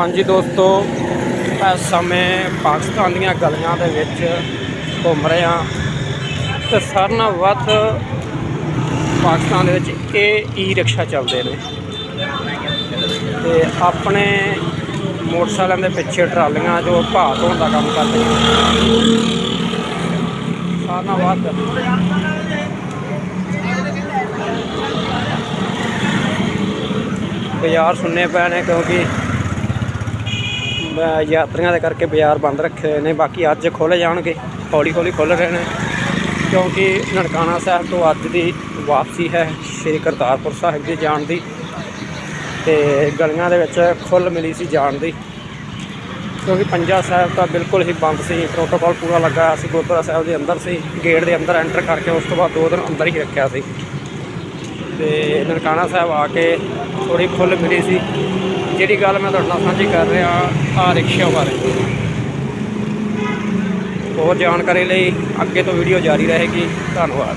ਹਾਂਜੀ ਦੋਸਤੋ, ਇਸ ਸਮੇਂ ਪਾਕਿਸਤਾਨ ਦੀਆਂ ਗਲੀਆਂ ਦੇ ਵਿੱਚ ਘੁੰਮ ਰਹੇ ਹਾਂ ਤੇ ਸਾਰਿਆਂ ਨਾਲੋਂ ਵੱਧ ਪਾਕਿਸਤਾਨ ਦੇ ਵਿੱਚ ਇਹ ਈ ਰਿਕਸ਼ਾ ਚੱਲਦੇ ਨੇ। ਤੇ ਆਪਣੇ ਮੋਟਰਸਾਈਕਲਾਂ ਦੇ ਪਿੱਛੇ ਟਰਾਲੀਆਂ ਜੋ ਭਾਅ ਧੋਣ ਦਾ ਕੰਮ ਕਰਦੀਆਂ ਸਾਰਿਆਂ ਨਾਲੋਂ ਵੱਧ ਬਾਜ਼ਾਰ ਸੁਣਨੇ ਪਏ ਨੇ ਕਿਉਂਕਿ ਯਾਤਰੀਆਂ ਦੇ ਕਰਕੇ ਬਾਜ਼ਾਰ ਬੰਦ ਰੱਖੇ ਹੋਏ ਨੇ। ਬਾਕੀ ਅੱਜ ਖੋਲ੍ਹੇ ਜਾਣਗੇ, ਹੌਲੀ ਹੌਲੀ ਖੁੱਲ੍ਹ ਰਹੇ ਨੇ। ਕਿਉਂਕਿ ਨਨਕਾਣਾ ਸਾਹਿਬ ਤੋਂ ਅੱਜ ਦੀ ਵਾਪਸੀ ਹੈ ਸ਼੍ਰੀ ਕਰਤਾਰਪੁਰ ਸਾਹਿਬ ਦੀ ਜਾਣ ਦੀ। ਤੇ ਗਲੀਆਂ ਦੇ ਵਿੱਚ ਖੁੱਲ ਮਿਲੀ ਸੀ ਜਾਣ ਦੀ। ਕਿਉਂਕਿ ਪੰਜਾ ਸਾਹਿਬ ਤਾਂ ਬਿਲਕੁਲ ਹੀ ਬੰਦ ਸੀ। ਪ੍ਰੋਟੋਕਾਲ ਪੂਰਾ ਲੱਗਾ ਸੀ। ਗੁਰਦੁਆਰਾ ਸਾਹਿਬ ਦੇ ਅੰਦਰ ਸੀ। ਗੇਟ ਦੇ ਅੰਦਰ ਐਂਟਰ ਕਰਕੇ ਉਸ ਤੋਂ ਬਾਅਦ ਦੋ ਦਿਨ ਅੰਦਰ ਹੀ ਰੱਖਿਆ ਸੀ। ਤੇ ਨਨਕਾਣਾ ਸਾਹਿਬ ਆ ਕੇ ਥੋੜੀ ਖੁੱਲ ਮਿਲੀ ਸੀ। ਜਿਹੜੀ ਗੱਲ ਮੈਂ ਤੁਹਾਡੇ ਨਾਲ ਸਾਂਝੀ ਕਰ ਰਿਹਾ ਆ ਰਿਕਸ਼ਾ ਬਾਰੇ। ਹੋਰ ਜਾਣਕਾਰੀ ਲਈ, ਅੱਗੇ ਤੋਂ ਵੀਡੀਓ ਜਾਰੀ ਰਹੇਗੀ। ਧੰਨਵਾਦ।